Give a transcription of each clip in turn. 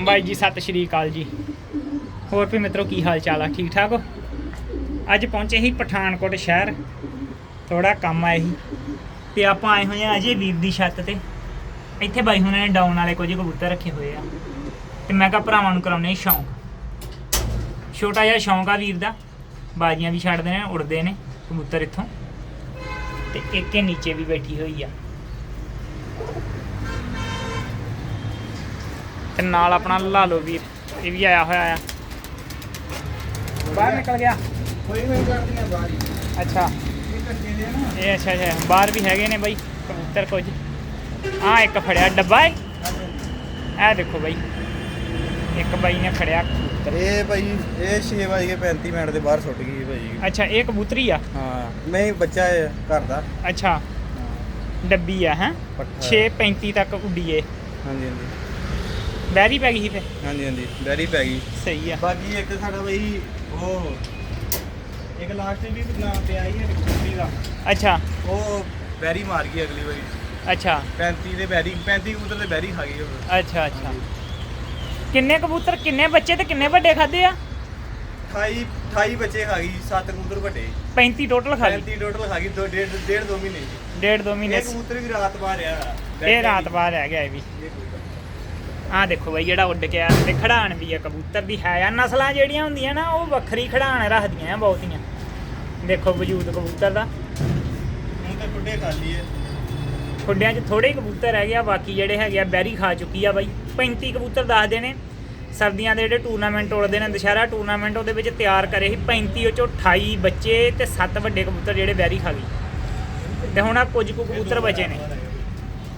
ਬਾਈ ਜੀ, ਸਤਿ ਸ਼੍ਰੀ ਅਕਾਲ ਜੀ। ਹੋਰ ਵੀ ਮਿੱਤਰੋ, ਕੀ ਹਾਲ ਚਾਲ ਆ? ਠੀਕ ਠਾਕ ਹੋ? ਅੱਜ ਪਹੁੰਚੇ ਸੀ ਪਠਾਨਕੋਟ ਸ਼ਹਿਰ। ਥੋੜਾ ਕੰਮ ਆਇਆ ਸੀ। ਤੇ ਆਪਾਂ ਆਏ ਹੋਏ ਆ ਅਜੇ ਵੀਰ ਦੀ ਛੱਤ ਤੇ। ਇੱਥੇ ਬਾਈ ਹੁਣਾਂ ਨੇ ਡਾਊਨ ਵਾਲੇ ਕੁਝ ਕਬੂਤਰ ਰੱਖੇ ਹੋਏ ਆ। ਤੇ ਮੈਂ ਕਿਹਾ ਭਰਾਵਾਂ ਨੂੰ ਕਰਾਉਣੇ ਸ਼ੌਂਕ। ਛੋਟਾ ਜਿਹਾ ਸ਼ੌਂਕ ਆ ਵੀਰ ਦਾ। ਬਾਜ਼ੀਆਂ ਵੀ ਛੱਡਦੇ ਨੇ, ਉੜਦੇ ਨੇ ਕਬੂਤਰ ਇੱਥੋਂ। ਤੇ ਇੱਕ ਇਹ ਨੀਚੇ ਵੀ ਬੈਠੀ ਹੋਈ ਆ। ਤੇ ਨਾਲ ਆਪਣਾ ਲਾਲੋ ਵੀਰ ਇਹ ਵੀ ਆਇਆ ਹੋਇਆ ਆ। ਬਾਹਰ ਨਿਕਲ ਗਿਆ। ਕੋਈ ਨਹੀਂ ਕਰਦੀਆਂ ਬਾਰੀ ਅੱਛਾ। ਇਹ ਅੱਛਾ ਅੱਛਾ। ਬਾਹਰ ਵੀ ਹੈਗੇ ਨੇ ਬਾਈ ਕਬੂਤਰ ਕੁਝ। ਆ ਇੱਕ ਫੜਿਆ ਡੱਬਾ ਹੈ ਇਹ ਦੇਖੋ ਬਾਈ। ਇੱਕ ਬਾਈ ਨੇ ਫੜਿਆ ਕਬੂਤਰ। ਇਹ ਭਾਈ ਇਹ 6 ਵਜੇ 35 ਮਿੰਟ ਦੇ ਬਾਹਰ ਸੁੱਟ ਗਈ ਭਾਈ ਅੱਛਾ ਇਹ ਕਬੂਤਰੀ ਆ? ਹਾਂ ਮੈਂ ਹੀ ਬੱਚਾ ਹੈ ਘਰ ਦਾ। ਅੱਛਾ। ਡੱਬੀ ਆ ਹੈ? ਪੱਠਾ। 6:35 ਤੱਕ ਉੱਡੀਏ ਹਾਂਜੀ ਹਾਂਜੀ। ਬੈਰੀ ਪੈ ਗਈ ਸੀ ਫੇ ਹਾਂਜੀ ਹਾਂਜੀ ਬੈਰੀ ਪੈ ਗਈ। ਸਹੀ ਆ। ਬਾਕੀ ਇੱਕ ਸਾਡਾ ਭਾਈ ਉਹ ਇੱਕ ਲਾਸਟ ਵੀ ਨਾ ਪਿਆ ਹੀ ਹੈ ਕੁੜੀ ਦਾ। ਅੱਛਾ। ਉਹ ਬੈਰੀ ਮਾਰ ਗਈ ਅਗਲੀ ਵਾਰੀ। ਅੱਛਾ। 35 ਦੇ ਬੈਰੀ 35 ਕਬੂਤਰ ਦੇ ਬੈਰੀ ਖਾ ਗਈ ਉਹ। ਅੱਛਾ ਅੱਛਾ। ਕਿੰਨੇ ਕਬੂਤਰ ਕਿੰਨੇ ਬੱਚੇ ਤੇ ਕਿੰਨੇ ਵੱਡੇ ਖਾਦੇ ਆ? 28 28 ਬੱਚੇ ਖਾ ਗਈ 7 ਕਬੂਤਰ ਵੱਡੇ। 35 ਟੋਟਲ ਖਾ ਲਈ 35 ਟੋਟਲ ਖਾ ਗਈ ਦੋ ਡੇਢ ਡੇਢ ਦੋ ਮਹੀਨੇ। ਡੇਢ ਦੋ ਮਹੀਨੇ ਇਹ ਕਬੂਤਰ ਵੀ ਰਾਤ ਬਾਹਰ ਆ ਇਹ ਰਾਤ ਬਾਅਦ ਰਹਿ ਗਿਆ ਇਹ ਵੀ। ਆਹ ਦੇਖੋ ਬਈ ਜਿਹੜਾ ਉੱਡ ਕੇ ਆਇਆ ਤੇ ਖੜਾਣ ਵੀ ਆ ਕਬੂਤਰ ਦੀ ਹੈ। ਆ ਨਸਲਾਂ ਜਿਹੜੀਆਂ ਹੁੰਦੀਆਂ ਨਾ ਉਹ ਵੱਖਰੀ ਖੜਾਣ ਰੱਖਦੀਆਂ ਆ ਬਹੁਤੀਆਂ। ਦੇਖੋ ਵਜੂਦ ਕਬੂਤਰ ਦਾ। ਹੁਣ ਤਾਂ ਟੁੱਡੇ ਖਾਲੀ ਹੈ ਖੁੱਡਿਆਂ 'ਚ ਥੋੜੇ ਕਬੂਤਰ ਰਹਿ ਗਿਆ ਬਾਕੀ ਜਿਹੜੇ ਹੈਗੇ ਆ ਬੈਰੀ ਖਾ ਚੁੱਕੀ ਆ ਬਾਈ। 35 ਕਬੂਤਰ ਦੱਸਦੇ ਨੇ ਸਰਦੀਆਂ ਦੇ ਜਿਹੜੇ ਟੂਰਨਾਮੈਂਟ ਉੜਦੇ ਨੇ ਦੁਸ਼ਹਿਰਾ ਟੂਰਨਾਮੈਂਟ ਉਹਦੇ ਵਿੱਚ ਤਿਆਰ ਕਰੇ ਸੀ 35 ਉਹ ਚੋਂ 28 ਬੱਚੇ ਤੇ 7 ਵੱਡੇ ਕਬੂਤਰ ਜਿਹੜੇ ਬੈਰੀ ਖਾ ਗਈ ਤੇ ਹੁਣ ਆ ਕੁਝ ਕੁ ਕਬੂਤਰ ਬਚੇ ਨੇ।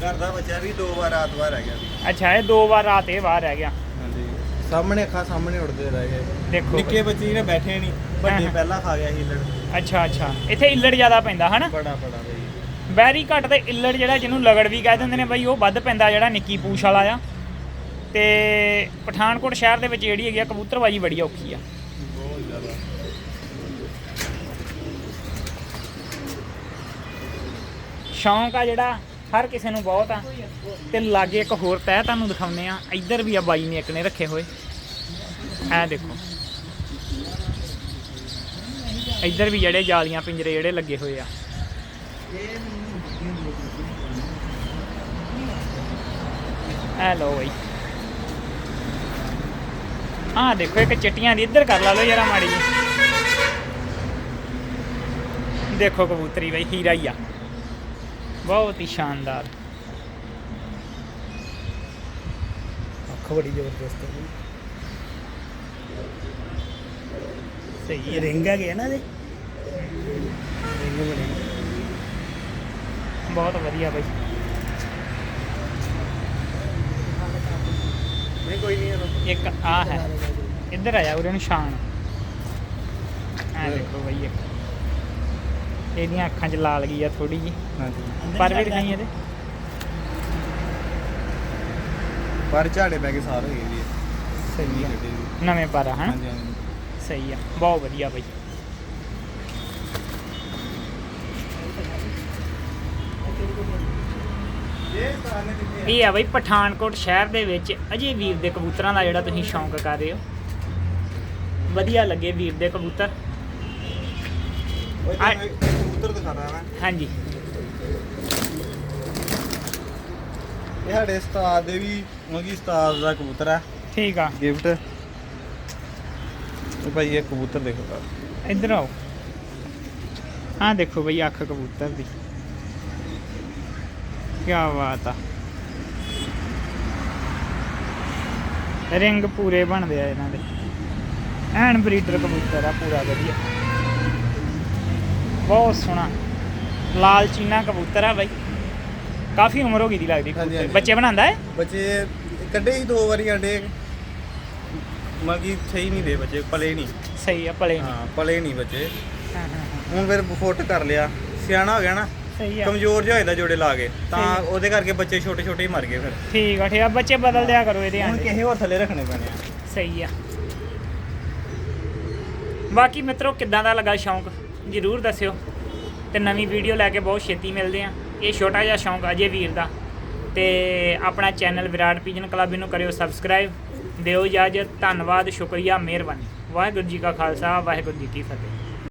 ਘਰ ਦਾ ਬੱਚਾ ਵੀ ਦੋ ਵਾਰ ਰਾਤ ਬਾਹਰ ਆ ਗਿਆ ਵੀ ਅੱਛਾ ਇਹ ਦੋ ਵਾਰ ਰਾਤ ਇਹ ਬਾਹਰ ਰਹਿ ਗਿਆ। ਹਾਂਜੀ। ਸਾਹਮਣੇ ਅੱਖਾਂ ਸਾਹਮਣੇ ਉੜਦੇ ਰਹੇ ਗਏ ਦੇਖੋ। ਨਿੱਕੇ ਬੱਚੇ ਜਿਹੜੇ ਬੈਠੇ ਨਹੀਂ ਵੱਡੇ ਹਾਂ। ਪਹਿਲਾਂ ਖਾ ਗਿਆ ਸੀ ਲੜ ਅੱਛਾ ਅੱਛਾ। ਇੱਥੇ ਇੱਲੜ ਜ਼ਿਆਦਾ ਪੈਂਦਾ ਹਨਾ? ਬੜਾ ਬੜਾ ਬਈ। ਬੈਰੀ ਘੱਟ ਤੇ ਇੱਲੜ ਜਿਹੜਾ ਜਿਹਨੂੰ ਲਗੜ ਵੀ ਕਹਿ ਦਿੰਦੇ ਨੇ ਬਾਈ ਉਹ ਵੱਧ ਪੈਂਦਾ ਜਿਹੜਾ ਨਿੱਕੀ ਪੂਛ ਵਾਲਾ ਆ। ਤੇ ਪਠਾਨਕੋਟ ਸ਼ਹਿਰ ਦੇ ਵਿੱਚ ਜਿਹੜੀ ਹੈਗੀ ਆ ਕਬੂਤਰਬਾਜੀ ਬੜੀ ਔਖੀ ਆ। ਬਹੁਤ ਜ਼ਿਆਦਾ। ਸ਼ੌਂਕ ਆ ਜਿਹੜਾ ਹਰ ਕਿਸੇ ਨੂੰ ਬਹੁਤ ਆ। ਤੇ ਲਾਗੇ ਇੱਕ ਹੋਰ ਤਹਿ ਤੁਹਾਨੂੰ ਦਿਖਾਉਂਦੇ ਆ। ਇੱਧਰ ਵੀ ਆ ਬਾਈ ਨੇ ਇੱਕ ਨੇ ਰੱਖੇ ਹੋਏ। ਐ ਦੇਖੋ। ਇੱਧਰ ਵੀ ਜਿਹੜੇ ਜਾਲੀਆਂ ਪਿੰਜਰੇ ਜਿਹੜੇ ਲੱਗੇ ਹੋਏ ਆ। ਐ ਲੋ ਬਈ। ਆ ਦੇਖੋ, ਇੱਕ ਚਿੱਟੀਆਂ ਦੀ। ਇੱਧਰ ਕਰ ਲਾ ਲਓ ਜਰਾ ਮਾੜੀ ਜੀ ਦੇਖੋ ਕਬੂਤਰੀ ਬਈ, ਹੀਰਾ ਹੀ ਆ। ਬਹੁਤ ਹੀ ਸ਼ਾਨਦਾਰ। ਅੱਖ ਬੜੀ ਜ਼ਬਰਦਸਤ ਹੈ ਸਹੀ ਹੈ। ਰਿੰਗ ਆ ਗਿਆ ਨਾ ਇਹਦੇ? ਰਿੰਗ ਬਣੇ ਬਹੁਤ ਵਧੀਆ ਬਈ। ਨਹੀਂ ਕੋਈ ਨਹੀਂ ਇੱਕ ਆ ਹੈ। ਇੱਧਰ ਆ ਜਾ ਉਰੇ ਨੂੰ ਸ਼ਾਨ ਆ ਦੇਖੋ ਬਈ ਇੱਕ। ਇਹਦੀਆਂ ਅੱਖਾਂ 'ਚ ਲਾਲ ਗਈ ਆ ਥੋੜੀ ਜੀ ਹਾਂਜੀ। ਪਰ ਵੀ ਦਿਖਾਈ ਇਹਦੇ? ਪਰ ਝਾੜੇ ਪੈ ਕੇ ਸਾਰ ਹੋ ਗਏ ਵੀ ਸਹੀ ਆ। ਨਵੇਂ ਪਰ ਆ ਹਨਾ? ਹਾਂਜੀ ਸਹੀ ਆ। ਬਹੁਤ ਵਧੀਆ ਬਈ। ਇਹ ਆ ਬਈ ਪਠਾਨਕੋਟ ਸ਼ਹਿਰ ਦੇ ਵਿੱਚ ਅਜੇ ਵੀਰ ਦੇ ਕਬੂਤਰਾਂ ਦਾ ਜਿਹੜਾ ਤੁਸੀਂ ਸ਼ੌਂਕ ਕਰ ਰਹੇ ਹੋ। ਵਧੀਆ ਲੱਗੇ ਵੀਰ ਦੇ ਕਬੂਤਰ। ਉਹ ਕਬੂਤਰ ਦਿਖਾਣਾ ਮੈਂ। ਹਾਂਜੀ। ਇਹ ਸਾਡੇ ਉਸਤਾਦ ਦੇ ਵੀ ਮਗੀ ਉਸਤਾਦ ਦਾ ਕਬੂਤਰ ਹੈ ਠੀਕ ਆ। ਗਿਫਟ। ਤੇ ਭਾਈ ਇਹ ਕਬੂਤਰ ਦੇਖੋ ਤਾਂ। ਇੱਧਰ ਆਓ। ਆਹ ਦੇਖੋ ਬਈ ਅੱਖ ਕਬੂਤਰ ਦੀ। ਕੀ ਬਾਤ ਆ। ਰਿੰਗ ਪੂਰੇ ਬਣਦੇ ਆ ਇਹਨਾਂ ਦੇ। ਐਨ ਬਰੀਡਰ ਕਬੂਤਰ ਆ ਪੂਰਾ ਵਧੀਆ। ਬਹੁਤ ਸੋਹਣਾ। ਲਾਲ ਚੀਨਾ ਕਬੂਤਰ ਆ ਬਾਈ। ਕਾਫੀ ਉਮਰ ਹੋ ਗਈ ਦੀ ਲੱਗਦੀ ਹਾਂਜੀ, ਕਬੂਤਰ। ਹਾਂਜੀ। ਬੱਚੇ ਬਣਾਉਂਦਾ ਹੈ ਬੱਚੇ ਕੱਢੇ ਹੀ ਦੋ ਵਾਰੀ ਅੰਡੇ ਮਗੀ ਸਹੀ ਨਹੀਂ ਦੇ ਬੱਚੇ ਪਲੇ ਨਹੀਂ। ਸਹੀ ਆ ਭਲੇ ਹਾਂ ਪਲੇ ਨਹੀਂ ਬੱਚੇ। ਹਾਂ ਹਾਂ ਹਾਂ। ਹੁਣ ਫਿਰ ਫੁੱਟ ਕਰ ਲਿਆ। ਸਿਆਣਾ ਹੋ ਗਿਆ ਨਾ। ਸਹੀ ਆ। ਕਮਜ਼ੋਰ ਜਿਹਾ ਹੋ ਜਾਂਦਾ ਜੋੜੇ ਲਾ ਕੇ। ਤਾਂ ਸਹੀ। ਉਹਦੇ ਕਰਕੇ ਬੱਚੇ ਛੋਟੇ ਛੋਟੇ ਹੀ ਮਰ ਗਏ ਫਿਰ। ਠੀਕ ਆ ਠੀਕ ਆ। ਬੱਚੇ ਬਦਲ ਦਿਆ ਕਰੋ ਇਹਦੇ ਹੁਣ ਆਂਡੇ। ਕਿਸੇ ਹੋਰ ਥੱਲੇ ਰੱਖਣੇ ਪੈਣੇ ਆ। ਸਹੀ ਆ। ਬਾਕੀ ਮਿੱਤਰੋ ਕਿੱਦਾਂ ਦਾ ਲੱਗਾ ਸ਼ੌਂਕ? ਜਰੂਰ ਦੱਸਿਓ ਤੇ ਨਵੀਂ ਵੀਡੀਓ ਲੈ ਕੇ ਬਹੁਤ ਛੇਤੀ ਮਿਲਦੇ ਆ ਇਹ ਛੋਟਾ ਜਿਹਾ ਸ਼ੌਂਕ ਅਜੇ ਵੀਰ ਦਾ। ਤੇ ਆਪਣਾ ਚੈਨਲ ਵਿਰਾਟ ਪੀਜਨ ਕਲੱਬ ਇਹਨੂੰ ਕਰਿਓ ਸਬਸਕ੍ਰਾਈਬ। ਦਿਓ ਇਜਾਜ਼ਤ। ਧੰਨਵਾਦ। ਸ਼ੁਕਰੀਆ। ਮਿਹਰਬਾਨੀ। ਵਾਹਿਗੁਰੂ ਜੀ ਕਾ ਖਾਲਸਾ। ਵਾਹਿਗੁਰੂ ਜੀ ਕੀ ਫਤਿਹ।